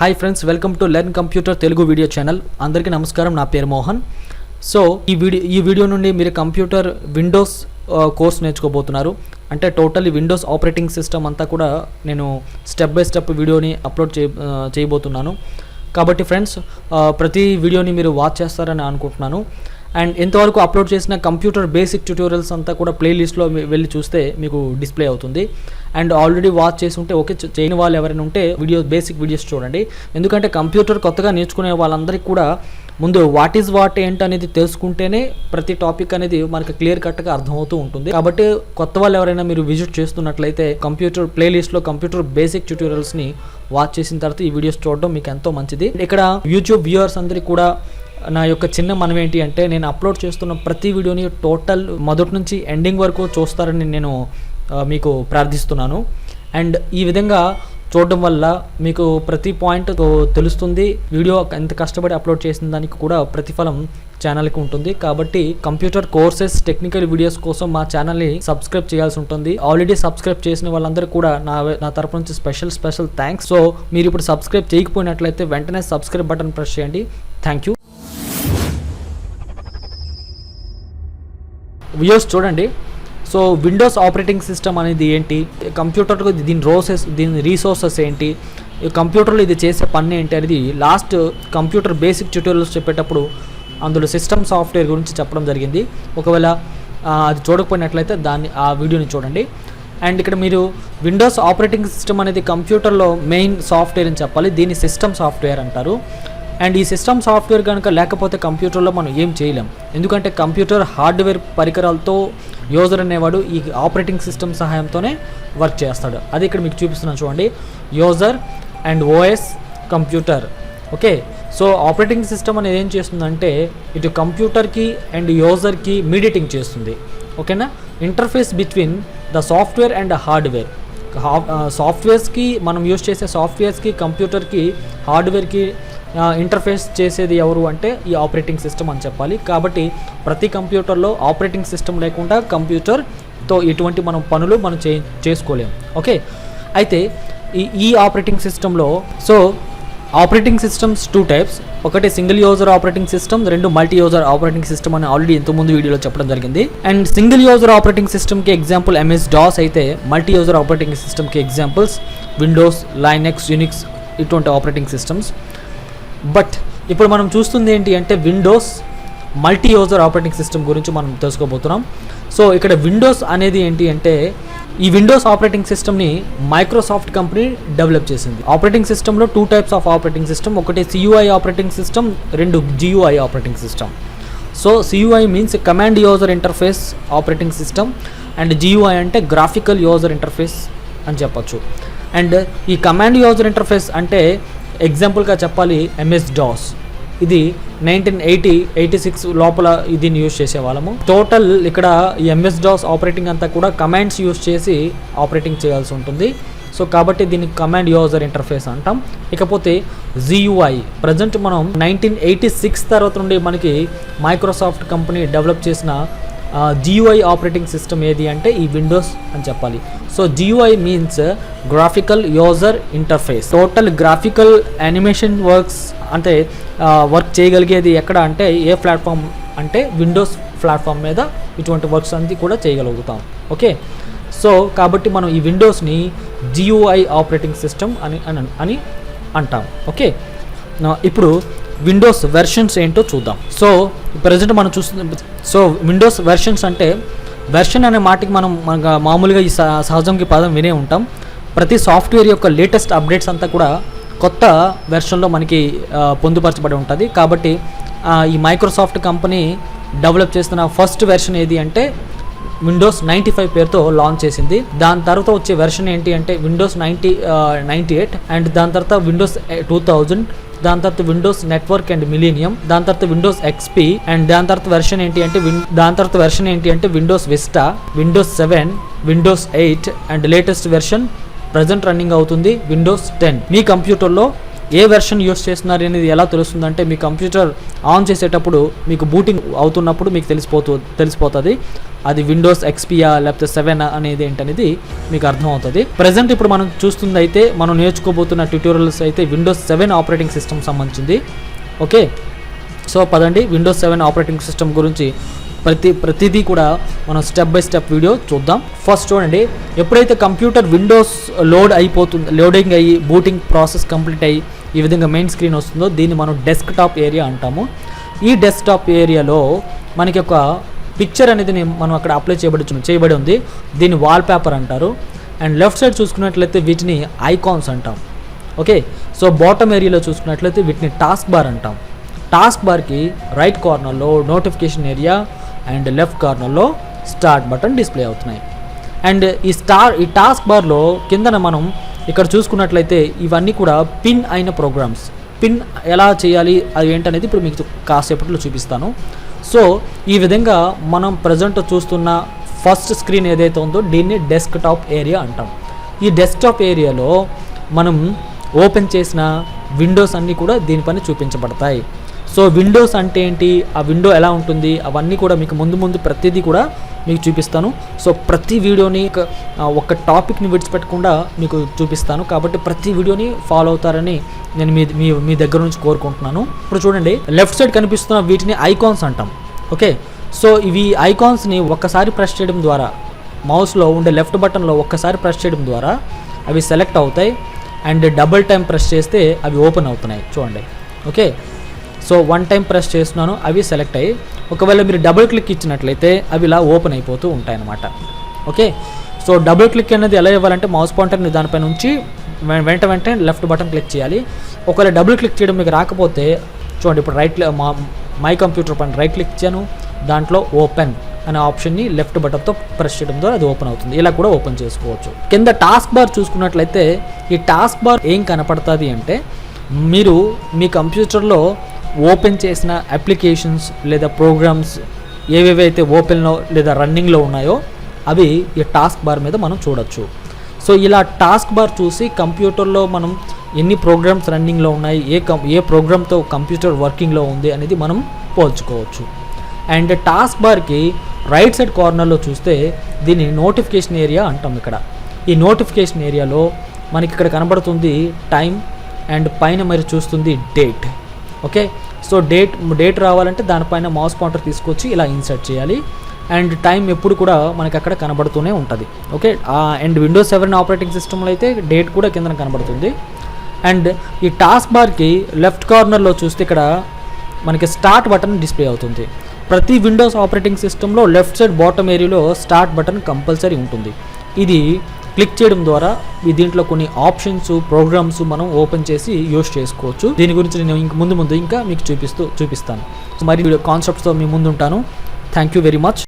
Hi friends welcome to learn computer Telugu video channel అందరికీ నమస్కారం నా పేరు మోహన్. సో ఈ వీడియో ఈ వీడియో నుండి మీరు కంప్యూటర్ విండోస్ కోర్స్ నేర్చుకోబోతున్నారు. అంటే టోటల్లీ విండోస్ ఆపరేటింగ్ సిస్టమ్ అంతా కూడా నేను స్టెప్ బై స్టెప్ వీడియోని అప్లోడ్ చే చేయబోతున్నాను. కాబట్టి ఫ్రెండ్స్ ప్రతి వీడియోని మీరు వాచ్ చేస్తారని అనుకుంటున్నాను. అండ్ ఎంతవరకు అప్లోడ్ చేసిన కంప్యూటర్ బేసిక్ ట్యూటోరియల్స్ అంతా కూడా ప్లేలిస్ట్లో వెళ్ళి చూస్తే మీకు డిస్ప్లే అవుతుంది. అండ్ ఆల్రెడీ వాచ్ చేసి ఉంటే ఓకే చేయని వాళ్ళు ఎవరైనా ఉంటే వీడియో బేసిక్ వీడియోస్ చూడండి. ఎందుకంటే కంప్యూటర్ కొత్తగా నేర్చుకునే వాళ్ళందరికీ కూడా ముందు వాట్ ఈజ్ వాట్ ఏంటి అనేది తెలుసుకుంటేనే ప్రతి టాపిక్ అనేది మనకి క్లియర్ కట్గా అర్థమవుతూ ఉంటుంది. కాబట్టి కొత్త వాళ్ళు ఎవరైనా మీరు విజిట్ చేస్తున్నట్లయితే కంప్యూటర్ ప్లేలిస్ట్లో కంప్యూటర్ బేసిక్ ట్యూటోరియల్స్ని వాచ్ చేసిన తర్వాత ఈ వీడియోస్ చూడడం మీకు ఎంతో మంచిది. ఇక్కడ యూట్యూబ్ వ్యూవర్స్ అందరికీ కూడా నా యొక్క చిన్న మనం ఏంటి అంటే నేను అప్లోడ్ చేస్తున్న ప్రతి వీడియోని టోటల్ మొదటి నుంచి ఎండింగ్ వరకు చూస్తారని నేను మీకు ప్రార్థిస్తున్నాను. అండ్ ఈ విధంగా చూడడం వల్ల మీకు ప్రతి పాయింట్ తెలుస్తుంది. వీడియో ఎంత కష్టపడి అప్లోడ్ చేసిన దానికి కూడా ప్రతిఫలం ఛానల్కి ఉంటుంది. కాబట్టి కంప్యూటర్ కోర్సెస్ టెక్నికల్ వీడియోస్ కోసం మా ఛానల్ని సబ్స్క్రైబ్ చేయాల్సి ఉంటుంది. ఆల్రెడీ సబ్స్క్రైబ్ చేసిన వాళ్ళందరూ కూడా నా నా తరపు నుంచి స్పెషల్ స్పెషల్ థ్యాంక్స్ సో మీరు ఇప్పుడు సబ్స్క్రైబ్ చేయకపోయినట్లయితే వెంటనే సబ్స్క్రైబ్ బటన్ ప్రెస్ చేయండి. థ్యాంక్ యూ వ్యూస్ చూడండి. సో విండోస్ ఆపరేటింగ్ సిస్టమ్ అనేది ఏంటి? కంప్యూటర్కు దీని రోసెస్ దీని రీసోర్సెస్ ఏంటి? కంప్యూటర్లో ఇది చేసే పని ఏంటి అనేది లాస్ట్ కంప్యూటర్ బేసిక్ ట్యూటోరియల్స్ చెప్పేటప్పుడు అందులో సిస్టమ్ సాఫ్ట్వేర్ గురించి చెప్పడం జరిగింది. ఒకవేళ అది చూడకపోయినట్లయితే దాన్ని ఆ వీడియోని చూడండి. అండ్ ఇక్కడ మీరు విండోస్ ఆపరేటింగ్ సిస్టమ్ అనేది కంప్యూటర్లో మెయిన్ సాఫ్ట్వేర్ అని చెప్పాలి. దీన్ని సిస్టమ్ సాఫ్ట్వేర్ అంటారు. అండ్ ఈ సిస్టమ్ సాఫ్ట్వేర్ కనుక లేకపోతే కంప్యూటర్లో మనం ఏం చేయలేం. ఎందుకంటే కంప్యూటర్ హార్డ్వేర్ పరికరాలతో యూజర్ అనేవాడు ఈ ఆపరేటింగ్ సిస్టమ్ సహాయంతోనే వర్క్ చేస్తాడు. అది ఇక్కడ మీకు చూపిస్తున్నాను చూడండి. User and OS computer. Okay? So operating system అనేది ఏం చేస్తుందంటే ఇటు కంప్యూటర్కి అండ్ యూజర్కి మీడియేటింగ్ చేస్తుంది. ఓకేనా? Interface between the software and hardware. సాఫ్ట్వేర్స్కి మనం యూజ్ చేసే సాఫ్ట్వేర్స్కి కంప్యూటర్కి హార్డ్వేర్కి ఇంటర్ఫేస్ చేసేది ఎవరు అంటే ఈ ఆపరేటింగ్ సిస్టమ్ అని చెప్పాలి. కాబట్టి ప్రతి కంప్యూటర్లో ఆపరేటింగ్ సిస్టమ్ లేకుండా కంప్యూటర్తో ఎటువంటి మనం పనులు మనం చే చేసుకోలేం ఓకే అయితే ఈ ఈ ఆపరేటింగ్ సిస్టంలో so operating systems two types ఒకటి సింగిల్ యూజర్ ఆపరేటింగ్ సిస్టమ్ రెండు మల్టీ యూజర్ ఆపరేటింగ్ సిస్టమ్ అని ఆల్రెడీ ఇంతకుముందు వీడియోలో చెప్పడం జరిగింది. అండ్ సింగిల్ యూజర్ ఆపరేటింగ్ సిస్టమ్కి ఎగ్జాంపుల్ ఎంఎస్ డాస్ అయితే మల్టీ యూజర్ ఆపరేటింగ్ సిస్టమ్కి ఎగ్జాంపుల్స్ విండోస్ లైనెక్స్ యూనిక్స్ ఇటువంటి ఆపరేటింగ్ సిస్టమ్స్ బట్ ఇప్పుడు మనం చూస్తుంది ఏంటి అంటే windows multi user operating system గురించి మనం తెలుసుకోబోతున్నాం. సో ఇక్కడ విండోస్ అనేది ఏంటి అంటే ఈ విండోస్ ఆపరేటింగ్ సిస్టమ్ని మైక్రోసాఫ్ట్ కంపెనీ డెవలప్ చేసింది. ఆపరేటింగ్ సిస్టంలో two types of operating system ఒకటి సియుఐ ఆపరేటింగ్ సిస్టమ్ రెండు GUI operating system so CUI means command user interface operating system and GUI అంటే గ్రాఫికల్ యూజర్ ఇంటర్ఫేస్ అని చెప్పచ్చు. అండ్ ఈ command user interface అంటే ఎగ్జాంపుల్గా చెప్పాలి ఎంఎస్ డాస్ ఇది నైన్టీన్ ఎయిటీ ఎయిటీ సిక్స్ లోపల దీన్ని యూజ్ చేసేవాళ్ళము. టోటల్ ఇక్కడ ఈ ఎంఎస్ డాస్ ఆపరేటింగ్ అంతా కూడా కమాండ్స్ యూజ్ చేసి ఆపరేటింగ్ చేయాల్సి ఉంటుంది. సో కాబట్టి దీన్ని కమాండ్ యూజర్ ఇంటర్ఫేస్ అంటాం. ఇకపోతే జియుఐ ప్రజెంట్ మనం నైన్టీన్ ఎయిటీ సిక్స్ తర్వాత నుండి మనకి మైక్రోసాఫ్ట్ కంపెనీ డెవలప్ చేసిన జియుఐ ఆపరేటింగ్ సిస్టమ్ ఏది అంటే ఈ విండోస్ అని చెప్పాలి. So GUI means graphical user interface total graphical animation works అంటే వర్క్ చేయగలిగేది ఎక్కడ అంటే ఏ ప్లాట్ఫామ్ అంటే విండోస్ ప్లాట్ఫామ్ మీద ఇటువంటి వర్క్స్ అన్ని కూడా చేయగలుగుతాం. ఓకే సో కాబట్టి మనం ఈ విండోస్ని జియుఐ ఆపరేటింగ్ సిస్టమ్ అని అని అంటాం. ఓకే ఇప్పుడు విండోస్ వెర్షన్స్ ఏంటో చూద్దాం. సో ప్రజెంట్ మనం చూస్తున్న సో విండోస్ వెర్షన్స్ అంటే వెర్షన్ అనే మాటకి మనం మన మామూలుగా ఈ స- సహజంకి పదం వినే ఉంటాం. ప్రతి సాఫ్ట్వేర్ యొక్క లేటెస్ట్ అప్డేట్స్ అంతా కూడా కొత్త వెర్షన్లో మనకి పొందుపరచబడి ఉంటుంది. కాబట్టి ఈ మైక్రోసాఫ్ట్ కంపెనీ డెవలప్ చేస్తున్న ఫస్ట్ వెర్షన్ ఏది అంటే విండోస్ నైంటీ ఫైవ్ పేరుతో లాంచ్ చేసింది. దాని తర్వాత వచ్చే వెర్షన్ ఏంటి అంటే windows ninety ninety eight and దాని తర్వాత విండోస్ టూ థౌజండ్ దాని తర్వాత విండోస్ నెట్వర్క్ అండ్ మిలీనియం దాని తర్వాత విండోస్ ఎక్స్పీ అండ్ దాని తర్వాత వెర్షన్ ఏంటి అంటే విన్ దాని తర్వాత వెర్షన్ ఏంటి అంటే windows vista windows seven windows eight and latest version present running అవుతుంది విండోస్ టెన్ మీ కంప్యూటర్లో ఏ వెర్షన్ యూస్ చేస్తున్నారు అనేది ఎలా తెలుస్తుందంటే మీ కంప్యూటర్ ఆన్ చేసేటప్పుడు మీకు బూటింగ్ అవుతున్నప్పుడు మీకు తెలిసిపోతు తెలిసిపోతుంది. అది విండోస్ ఎక్స్పియా లేకపోతే సెవెన్ అనేది ఏంటనేది మీకు అర్థమవుతుంది. ప్రజెంట్ ఇప్పుడు మనం చూస్తుంది అయితే మనం నేర్చుకోబోతున్న ట్యూటోరియల్స్ అయితే విండోస్ సెవెన్ ఆపరేటింగ్ సిస్టమ్ సంబంధించింది. ఓకే సో పదండి. విండోస్ సెవెన్ ఆపరేటింగ్ సిస్టమ్ గురించి ప్రతి ప్రతిదీ కూడా మనం స్టెప్ బై స్టెప్ వీడియో చూద్దాం. ఫస్ట్ చూడండి. ఎప్పుడైతే కంప్యూటర్ విండోస్ లోడ్ అయిపోతుంది లోడింగ్ అయ్యి బూటింగ్ ప్రాసెస్ కంప్లీట్ అయ్యి ఈ విధంగా మెయిన్ స్క్రీన్ వస్తుందో దీన్ని మనం డెస్క్ టాప్ ఏరియా అంటాము. ఈ డెస్క్టాప్ ఏరియాలో మనకి ఒక పిక్చర్ అనేది మనం అక్కడ అప్లై చేయబడి చేయబడి ఉంది. దీన్ని వాల్ పేపర్ అంటారు. అండ్ లెఫ్ట్ సైడ్ చూసుకున్నట్లయితే వీటిని ఐకాన్స్ అంటాం. ఓకే సో బాటమ్ ఏరియాలో చూసుకున్నట్లయితే వీటిని టాస్క్ బార్ అంటాం. టాస్క్ బార్కి రైట్ కార్నర్లో నోటిఫికేషన్ ఏరియా అండ్ లెఫ్ట్ కార్నర్లో స్టార్ట్ బటన్ డిస్ప్లే అవుతున్నాయి. అండ్ ఈ స్టార్ ఈ టాస్క్ బార్లో కిందన మనం ఇక్కడ చూసుకున్నట్లయితే ఇవన్నీ కూడా పిన్ అయిన ప్రోగ్రామ్స్. పిన్ ఎలా చేయాలి అది ఏంటనేది ఇప్పుడు మీకు కాసేపట్లో చూపిస్తాను. సో ఈ విధంగా మనం ప్రజెంట్ చూస్తున్న ఫస్ట్ స్క్రీన్ ఏదైతే ఉందో దీన్ని డెస్క్ టాప్ ఏరియా అంటాం. ఈ డెస్క్టాప్ ఏరియాలో మనం ఓపెన్ చేసిన విండోస్ అన్నీ కూడా దీనిపైన చూపించబడతాయి. సో విండోస్ అంటే ఏంటి ఆ విండో ఎలా ఉంటుంది అవన్నీ కూడా మీకు ముందు ముందు ప్రతిదీ కూడా మీకు చూపిస్తాను. సో ప్రతి వీడియోని ఒక- టాపిక్ని విడిచిపెట్టకుండా మీకు చూపిస్తాను. కాబట్టి ప్రతి వీడియోని ఫాలో అవుతారని నేను మీ మీ మీ దగ్గర నుంచి కోరుకుంటున్నాను. ఇప్పుడు చూడండి లెఫ్ట్ సైడ్ కనిపిస్తున్న వీటిని ఐకాన్స్ అంటాం. ఓకే? సో ఇవి ఐకాన్స్ని ఒక్కసారి ప్రెస్ చేయడం ద్వారా మౌస్లో ఉండే లెఫ్ట్ బటన్లో ఒక్కసారి ప్రెస్ చేయడం ద్వారా అవి సెలెక్ట్ అవుతాయి. అండ్ డబుల్ టైం ప్రెస్ చేస్తే అవి ఓపెన్ అవుతున్నాయి. చూడండి. Okay? So one time press చేస్తున్నాను అవి సెలెక్ట్ అయ్యి ఒకవేళ మీరు డబుల్ క్లిక్ ఇచ్చినట్లయితే అవి ఇలా ఓపెన్ అయిపోతూ ఉంటాయి అన్నమాట ఓకే సో డబుల్ క్లిక్ అనేది ఎలా ఇవ్వాలంటే మౌస్ పాయింటర్ని దానిపైన ఉంచి వెంట వెంటనే లెఫ్ట్ బటన్ క్లిక్ చేయాలి. ఒకవేళ డబుల్ క్లిక్ చేయడం మీకు రాకపోతే చూడండి ఇప్పుడు రైట్ మా మై కంప్యూటర్ పైన రైట్ క్లిక్ ఇచ్చాను దాంట్లో ఓపెన్ అనే ఆప్షన్ని లెఫ్ట్ బటన్తో ప్రెస్ చేయడం ద్వారా అది ఓపెన్ అవుతుంది. ఇలా కూడా ఓపెన్ చేసుకోవచ్చు. కింద టాస్క్ బార్ చూసుకున్నట్లయితే ఈ టాస్క్ బార్ ఏం కనపడుతుంది అంటే మీరు మీ కంప్యూటర్లో ఓపెన్ చేసిన అప్లికేషన్స్ లేదా ప్రోగ్రామ్స్ ఏవేవైతే ఓపెన్లో లేదా రన్నింగ్లో ఉన్నాయో అవి ఈ టాస్క్ బార్ మీద మనం చూడొచ్చు. సో ఇలా టాస్క్ బార్ చూసి కంప్యూటర్లో మనం ఎన్ని ప్రోగ్రామ్స్ రన్నింగ్లో ఉన్నాయి ఏ కం ఏ ప్రోగ్రామ్తో కంప్యూటర్ వర్కింగ్లో ఉంది అనేది మనం పోల్చుకోవచ్చు. అండ్ టాస్క్ బార్కి రైట్ సైడ్ కార్నర్లో చూస్తే దీన్ని నోటిఫికేషన్ ఏరియా అంటాం ఇక్కడ. ఈ నోటిఫికేషన్ ఏరియాలో మనకి ఇక్కడ కనబడుతుంది టైం అండ్ పైన మరి చూస్తుంది date. Okay so date date రావాలంటే దానిపైన మౌస్ పాయింటర్ తీసుకొచ్చి ఇలా ఇన్సర్ట్ చేయాలి. అండ్ టైం ఎప్పుడు కూడా మనకి అక్కడ కనబడుతూనే ఉంటుంది. Okay and Windows seven operating సిస్టమ్లో అయితే డేట్ కూడా కింద కనబడుతుంది. అండ్ ఈ టాస్క్ బార్కి లెఫ్ట్ కార్నర్లో చూస్తే ఇక్కడ మనకి స్టార్ట్ బటన్ డిస్ప్లే అవుతుంది. ప్రతి విండోస్ ఆపరేటింగ్ సిస్టంలో లెఫ్ట్ సైడ్ బాటమ్ ఏరియాలో స్టార్ట్ బటన్ కంపల్సరీ ఉంటుంది. ఇది క్లిక్ చేయడం ద్వారా దీంట్లో కొన్ని ఆప్షన్స్ ప్రోగ్రామ్స్ మనం ఓపెన్ చేసి యూస్ చేసుకోవచ్చు. దీని గురించి నేను ఇంక ముందు ముందు ఇంకా మీకు చూపిస్తూ చూపిస్తాను. మరి వీడియో కాన్సెప్ట్స్తో మీ ముందు ఉంటాను థ్యాంక్ యూ వెరీ మచ్